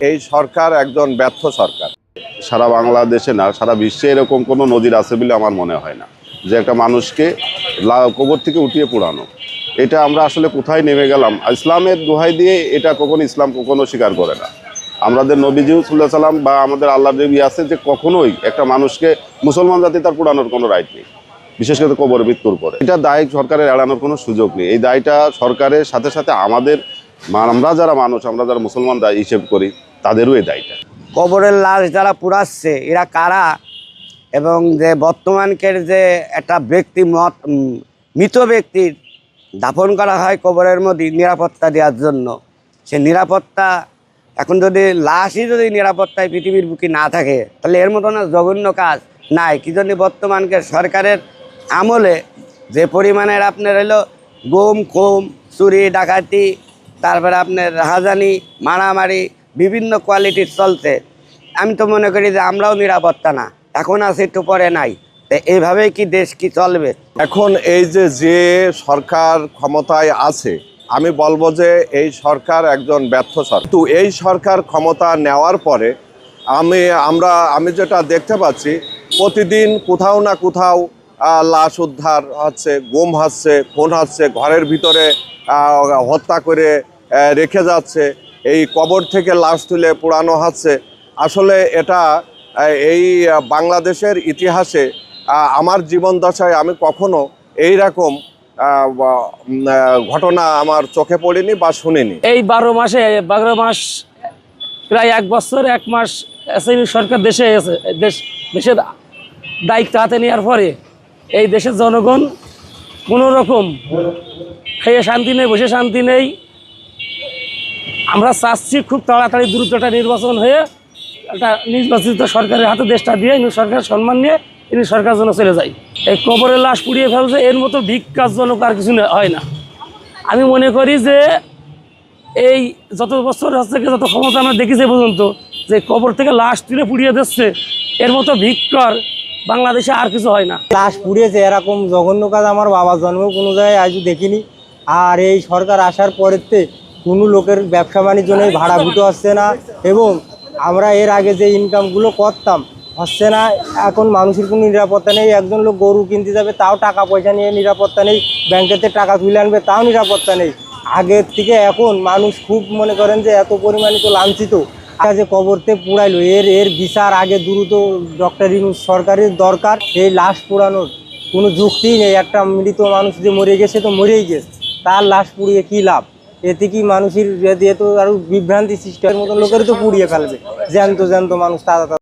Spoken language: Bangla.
এই সরকার একজন ব্যর্থ সরকার। সারা বাংলাদেশে না, সারা বিশ্বে এরকম কোনো নজির আছে বলে আমার মনে হয় না। যে একটা মানুষকে কবর থেকে উঠিয়ে পোড়ানো। এটা আমরা আসলে কোথায় নেমে গেলাম? ইসলামের দোহাই দিয়ে এটা কখনো ইসলাম কখনো স্বীকার করে না। আমাদের নবীজি সাল্লাহ সাল্লাম বা আমাদের আল্লাহ দেবী আছে যে কখনোই একটা মানুষকে মুসলমান জাতি তার পোড়ানোর কোনো রাইট নেই। বিশেষ করে কবর মৃত্যুর পরে। এটা দায় সরকারের এড়ানোর কোনো সুযোগ নেই। এই দায়টা সরকারের সাথে সাথে আমাদের, আমরা যারা মানুষ, আমরা যারা মুসলমান দায় হিসেব করি। তাদেরও এই দায়টা কবরের লাশ যারা পুরাচ্ছে, এরা কারা? এবং যে বর্তমানকের যে একটা ব্যক্তি মত মৃত ব্যক্তির দাফন করা হয় কবরের মধ্যে নিরাপত্তা দেওয়ার জন্য সে নিরাপত্তা, এখন যদি লাশই যদি নিরাপত্তায় পৃথিবীর বুকে না থাকে, তাহলে এর মতন জঘন্য কাজ নাই। কি জন্য বর্তমানকে সরকারের আমলে যে পরিমাণের আপনার হলো গুম খুম, চুরি, ডাকাতি, তারপরে আপনার হাজানি, মারামারি বিভিন্ন কোয়ালিটির চলছে আমি তো মনে করি যে আমরাও নিরাপত্তা না। এখন আছে একটু পরে নাই। তো এইভাবেই কি দেশ কি চলবে? এখন এই যে যে সরকার ক্ষমতায় আছে, আমি বলব যে এই সরকার একজন ব্যর্থ সরকার। কিন্তু এই সরকার ক্ষমতা নেওয়ার পরে আমি, আমরা, আমি যেটা দেখতে পাচ্ছি, প্রতিদিন কোথাও না কোথাও লাশ উদ্ধার হচ্ছে, গুম হচ্ছে, খুন হচ্ছে, ঘরের ভিতরে হত্যা করে রেখে যাচ্ছে। এই কবর থেকে লাশ তুলে পোড়ানো হচ্ছে। আসলে এটা এই বাংলাদেশের ইতিহাসে আমার জীবন দশায় আমি কখনো এই রকম ঘটনা আমার চোখে পড়েনি বা শুনিনি। এই বারো মাসে, বারো মাস, প্রায় এক বছর, এক মাস এসএমি সরকার দেশে দেশ, দেশের দায়িত্ব হাতে নেওয়ার পরে এই দেশের জনগণ কোনো রকম খেয়ে শান্তি নেই, বসে শান্তি নেই আমরা চাচ্ছি খুব তাড়াতাড়ি দ্রুত একটা নির্বাচন হয়ে একটা নির্বাচিত সরকারের হাতে দেশটা দিয়ে ইনি সরকার সম্মান নিয়ে ইনি সরকার জন্য চলে যায়। এই কবরের লাশ পুড়িয়ে ফেলছে, এর মতো ভিক্ষাজনক আর কিছু হয় না। আমি মনে করি যে এই যত বছর হচ্ছে যত ক্ষমতা আমরা দেখেছি পর্যন্ত, যে কবর থেকে লাশ তুলে পুড়িয়ে দিচ্ছে, এর মতো ভিক্ষর বাংলাদেশে আর কিছু হয় না। লাশ পুড়িয়েছে, এরকম জঘন্য কাজ আমার বাবার জন্ম কোনো জায়গায় আজও দেখিনি। আর এই সরকার আসার পরেতে কোনো লোকের ব্যবসা বাণিজ্য নেই, ভাড়া ভুটো আসছে না এবং আমরা এর আগে যে ইনকামগুলো করতাম, হচ্ছে না, এখন মানুষের কোনো নিরাপত্তা নেই, একজন লোক গরু কিনতে যাবে, তাও টাকা পয়সা নিয়ে নিরাপত্তা নেই ব্যাংকেতে টাকা তুলে আনবে, তাও নিরাপত্তা নেই। আগের থেকে এখন মানুষ খুব মনে করেন যে এত পরিমাণে তো লাঞ্ছিত। যে কবরতে পুড়াইলো, এর এর বিচার আগে দ্রুত ডক্টর ইউনুস সরকারের দরকার, এই লাশ পোড়ানোর। কোনো যুক্তিই নেই, একটা মৃত মানুষ যে মরে গেছে তো মরেই গেছে, তার লাশ পুড়িয়ে কী লাভ? এতে কি মানুষের যেহেতু আরও বিভ্রান্তি সৃষ্টি হয় মতো লোকের তো পুড়িয়ে ফেলবে। জ্যান্ত জ্যান্ত মানুষ তারা